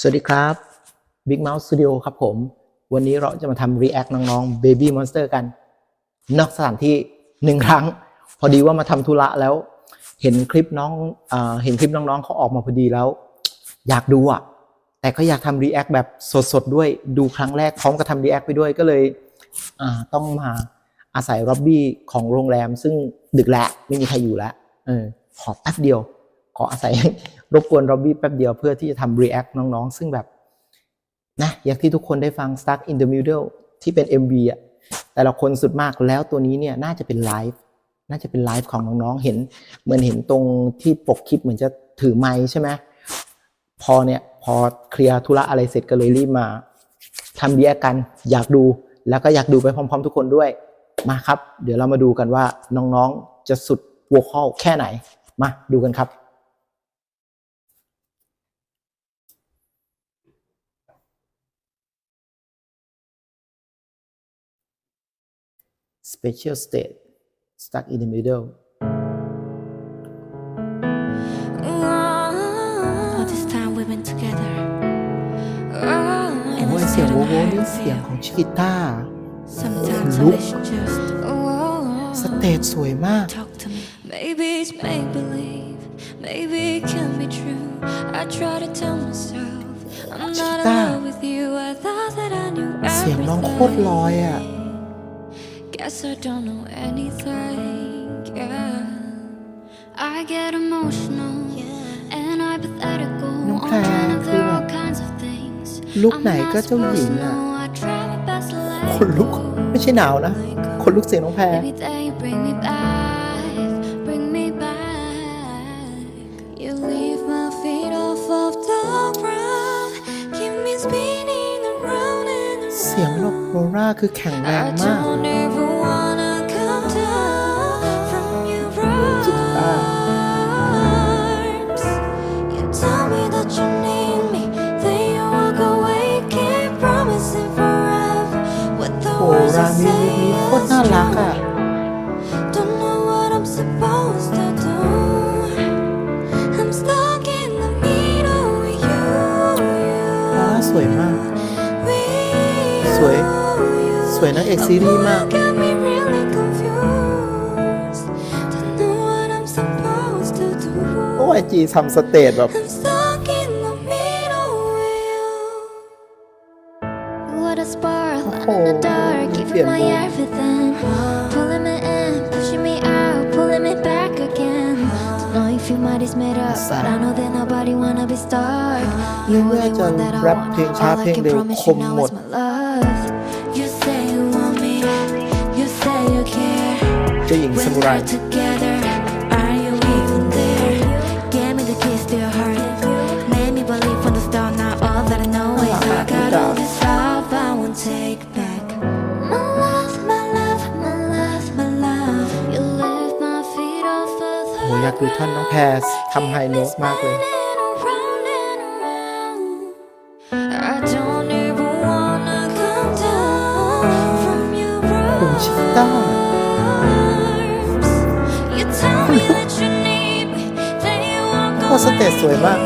สวัสดีครับ Big Mouse Studio ครับผม วันนี้เราจะมาทำ React น้องๆ Baby Monster กัน นอกสถานที่หนึ่งครั้ง พอดีว่ามาทำธุระแล้ว เห็นคลิปน้องเอเห็นคลิปน้องๆเขาออกมาพอดีแล้ว อยากดูอะแต่ก็อยากทำ React แบบสดๆด้วยดูครั้งแรกพร้อมกับทำ React ไปด้วยก็เลยต้องมาอาศัยร็อบบี้ของโรงแรม ซึ่งดึกแล้วไม่มีใครอยู่แล้วเออขอแป๊บเดียว ขออาศัยรบกวนร็อบบี้แป๊บเดียวเพื่อที่จะทำ React น้องๆ ซึ่งแบบนะอยางที่ทุกคนได้ฟัง Stuck in the Middle ที่เป็น MV อะแต่ละคนสุดมากแล้วตัวนี้เนี่ยน่าจะเป็นไลฟ์น่าจะเป็นไลฟ์ของน้องๆเห็น เหมือนเห็นตรงที่ปกคลิปเหมือนจะถือไม้ใช่ไหมพอเนี่ยพอเคลียร์ธุระอะไรเสร็จก็เลยรีบมาทำ React กัน อยากดูแล้วก็อยากดูไปพร้อม ๆ ทุกคนด้วยมาครับ เดี๋ยวเรามาดูกันว่าน้องๆจะสุดว o ค a l แค่ไหน มาดูกันครับ special state stuck in the middle All this time we've been together. โอ้ยเสียงโวโวนี่เสียงของชิกิต้า Sometimes I Look. wish you just สเตจสวยมาก talk to me. Maybe it's make believe. Maybe it can be true. I try to tell myself I'm not in Chiquita. love with you. I thought that I knew เสียงน้องโคตรลอยอ่ะ everything. Guess I don't know anything. Yeah. I get emotional and hypothetical. น้องแพร I'm trying to คือ clear แบบ all kinds of things. ลุก I'm ไหน not ก็เจ้าหญิง supposed to อ่ะ know. I try my best to let คนลุก ไม่ใช่หนาวนะ คนลุกเสียงน้องแพร Maybe they bring me back, bring me back. You leave my feet off of the ground, keep me spinning around and เสียง around. โลโรราคือแข็งแรง I มาก don't ever wanna come ซีรีส์มาก Got me really confused. Don't know what I'm supposed to do. โอ้ไอจีทำสเตจแบบ I'm stuck in the middle with you. What a spark in the Oh, dark, you giving my feel- everything. Pulling me in, pushing me out, pulling me back again. Don't know if your mind is made up, but I know that nobody wanna be stuck. You're น่า the จะ one that I แรป want. เพลงช้า All เพล I ง can เร็ว promise ค you ม now หม is ด my love. เจ้าหญิงส When มุไร we're together, are you even there? Give me the keys to your heart. Made me believe from the start. Now all that I know is I got all this love I won't take back. My love, my love, my love, my love. You lift my feet off of the โหอยากดูท่อนน้องแพรทำไฮโน้ตมากเลย สเตจสวยมาก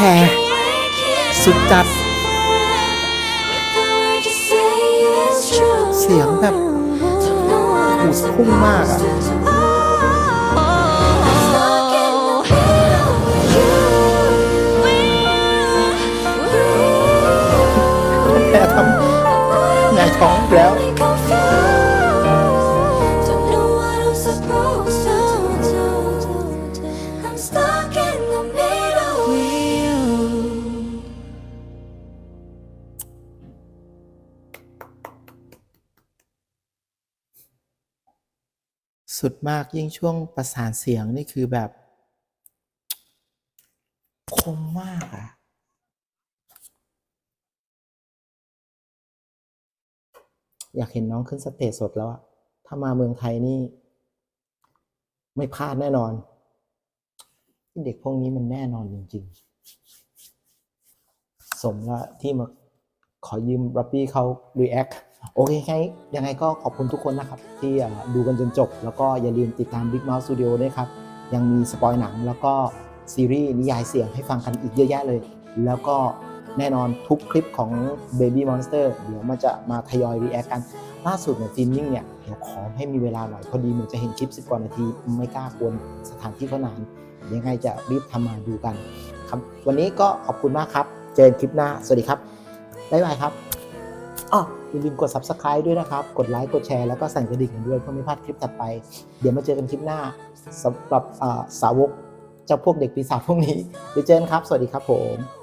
พรสุดจัด เสียงแบบหูพุ่งมากอะ สุดมากยิ่งช่วงประสานเสียงนี่คือแบบ คมมากอะอยากเห็นน้องขึ้นสเตจสดแล้วอะถ้ามาเมืองไทยนี่ ไม่พลาดแน่นอน เด็กพวกนี้มันแน่นอนจริงๆ สมละที่มาขอยืมรับบี้เขา React โอเคไงยังไงก็ขอบคุณทุกคนนะครับ ที่ดูกันจนจบ แล้วก็อย่าลืมติดตาม Big Mouse Studio ด้วยครับ ยังมีสปอยหนังแล้วก็ซีรีส์นิยายเสียงให้ฟังกันอีกเยอะแยะเลย แล้วก็แน่นอนทุกคลิปของ Baby Monster เดี๋ยวมันจะมาทยอย react กัน ล่าสุดเนี่ยฟิล์มนิ่งเนี่ยเดี๋ยวขอให้มีเวลาหน่อยพอดีเหมือนจะเห็นคลิป10กว่านาทีไม่กล้ากวนสถานที่เขานานยังไงจะรีบทำมาดูกันครับ วันนี้ก็ขอบคุณมากครับ เจอกันคลิปหน้า สวัสดีครับบ๊ายบายครับ อ๋ออย่าลืมกด subscribe ด้วยนะครับ กดไลค์กดแชร์แล้วก็สั่นกระดิ่งกันด้วยเพื่อไม่พลาดคลิปถัดไป เดี๋ยวมาเจอกันคลิปหน้าสำหรับสาวกเจ้าพวกเด็กปีศาจพวกนี้เดี๋ยวเจอกันครับ สวัสดีครับผม